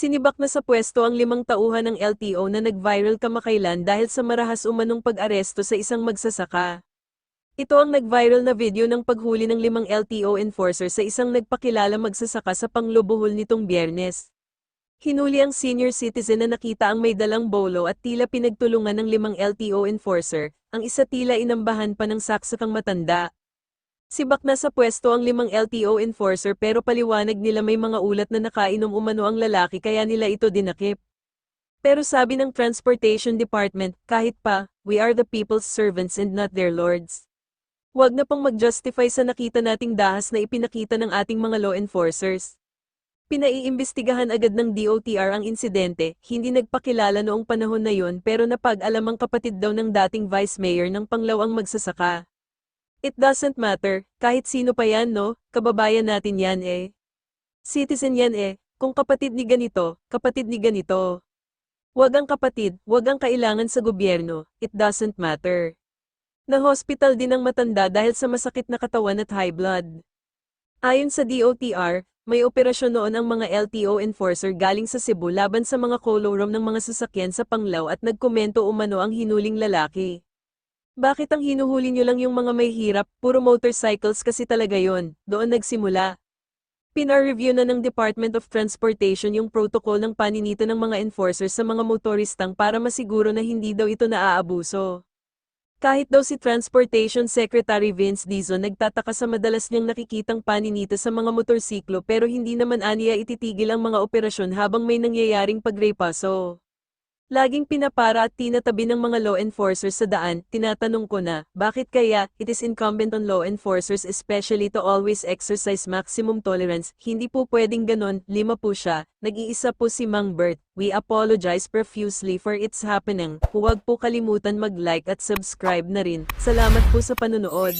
Sinibak na sa pwesto ang limang tauhan ng LTO na nag-viral kamakailan dahil sa marahas umanong pag-aresto sa isang magsasaka. Ito ang nag-viral na video ng paghuli ng limang LTO enforcer sa isang nagpakilala magsasaka sa Panglobohol nitong biyernes. Hinuli ang senior citizen na nakita ang may dalang bolo at tila pinagtulungan ng limang LTO enforcer, ang isa tila inambahan pa ng saksakang matanda. Sibak na sa pwesto ang limang LTO enforcer pero paliwanag nila may mga ulat na nakainom umano ang lalaki kaya nila ito dinakip. Pero sabi ng Transportation Department, kahit pa, we are the people's servants and not their lords. Huwag na pang mag-justify sa nakita nating dahas na ipinakita ng ating mga law enforcers. Pinaiimbestigahan agad ng DOTR ang insidente, hindi nagpakilala noong panahon na yon pero napag-alam ang kapatid daw ng dating vice mayor ng Panglao ang magsasaka. It doesn't matter, kahit sino pa yan no, kababayan natin yan eh. Citizen yan eh, kung kapatid ni ganito, kapatid ni ganito. Huwag ang kapatid, huwag ang kailangan sa gobyerno, it doesn't matter. Na-hospital din ang matanda dahil sa masakit na katawan at high blood. Ayon sa DOTR, may operasyon noon ang mga LTO enforcer galing sa Cebu laban sa mga kolorom ng mga sasakyan sa Panglao at nagkomento umano ang hinuling lalaki. Bakit ang hinuhuli nyo lang yung mga may hirap, puro motorcycles kasi talaga yon, doon nagsimula. Pinar-review na ng Department of Transportation yung protocol ng paninita ng mga enforcers sa mga motoristang para masiguro na hindi daw ito naaabuso. Kahit daw si Transportation Secretary Vince Dizon nagtataka sa madalas niyang nakikitang paninita sa mga motorsiklo pero hindi naman aniya ititigil ang mga operasyon habang may nangyayaring pagrepaso. Laging pinapara at tinatabi ng mga law enforcers sa daan, tinatanong ko na, bakit kaya, it is incumbent on law enforcers especially to always exercise maximum tolerance, hindi po pwedeng ganon, lima po siya, nag-iisa po si Mang Bert, we apologize profusely for its happening, huwag po kalimutan mag-like at subscribe na rin, salamat po sa panonood.